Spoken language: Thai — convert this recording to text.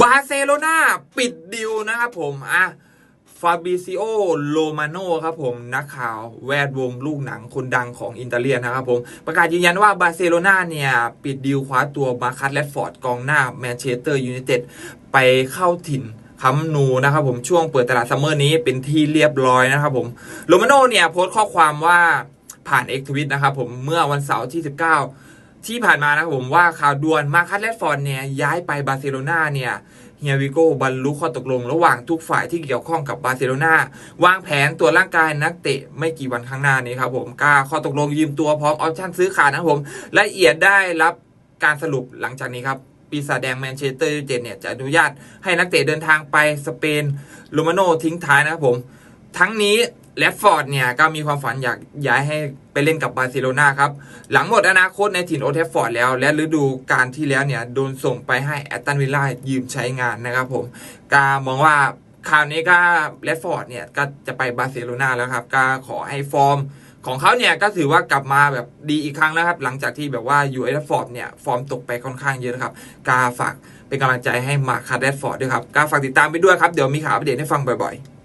บาร์เซโลนาปิดดิวนะครับผมอะฟาบิซิโอโลมาโนครับผมนักข่าวแวดวงลูกหนังคนดังของอินเตอร์เลียนนะครับผมประกาศยืนยันว่าบาร์เซโลนาเนี่ย ปิดดิวคว้าตัวมาคัสแรดฟอร์ดกองหน้าแมนเชสเตอร์ยูไนเต็ดไปเข้าถิ่นคัมนูนะครับผมช่วงเปิดตลาดซัมเมอร์นี้เป็นที่เรียบร้อยนะครับผมโลมาโนเนี่ยโพสต์ข้อความว่าผ่านเอ็กทวิตนะครับผมเมื่อวันเสาร์ที่ 19 ที่ผ่านมานะครับผมว่าข่าวด่วนมาคัสแรดฟอร์ดเนี่ยย้ายไปบาร์เซโลนาเนี่ยเฮียวิโก้บรรลุข้อตกลงระหว่างทุกฝ่ายที่เกี่ยวข้องกับบาร์เซโลนาวางแผนตัวร่างกายนักเตะไม่กี่วันข้างหน้านี้ครับผมกล้าข้อตกลงยืมตัวพร้อมออปชั่นซื้อขาดนะครับผมละเอียดได้รับการสรุปหลังจากนี้ครับปีศาจแดงแมนเชสเตอร์ยูไนเต็ดเนี่ยจะอนุญาตให้นักเตะเดินทางไปสเปนโรมาโนทิ้งท้ายนะครับผม ทั้งนี้ แรดฟอร์ดเนี่ยก็มีความฝันอยากย้ายให้ไปเล่นกับบาร์เซโลนาครับ หลังหมดอนาคตในถิ่นโอลด์แทฟฟอร์ดแล้ว และฤดูกาลที่แล้วเนี่ยโดนส่งไปให้แอตตันวิลล่ายืมใช้งานนะครับผมกามองว่าคราวนี้ก็แรดฟอร์ดเนี่ยก็จะไปบาร์เซโลนาแล้วครับก็ขอให้ฟอร์มของเขาเนี่ยก็ถือว่ากลับมาแบบดีอีกครั้งนะครับ หลังจากที่แบบว่าอยู่แอตฟอร์ดเนี่ยฟอร์มตกไปค่อนข้างเยอะครับกาฝากเป็นกำลังใจให้มาคาร์แดฟอร์ดด้วยครับกาฝากติดตามไปด้วยครับ เดี๋ยวมีข่าวอัปเดตให้ฟังบ่อยๆ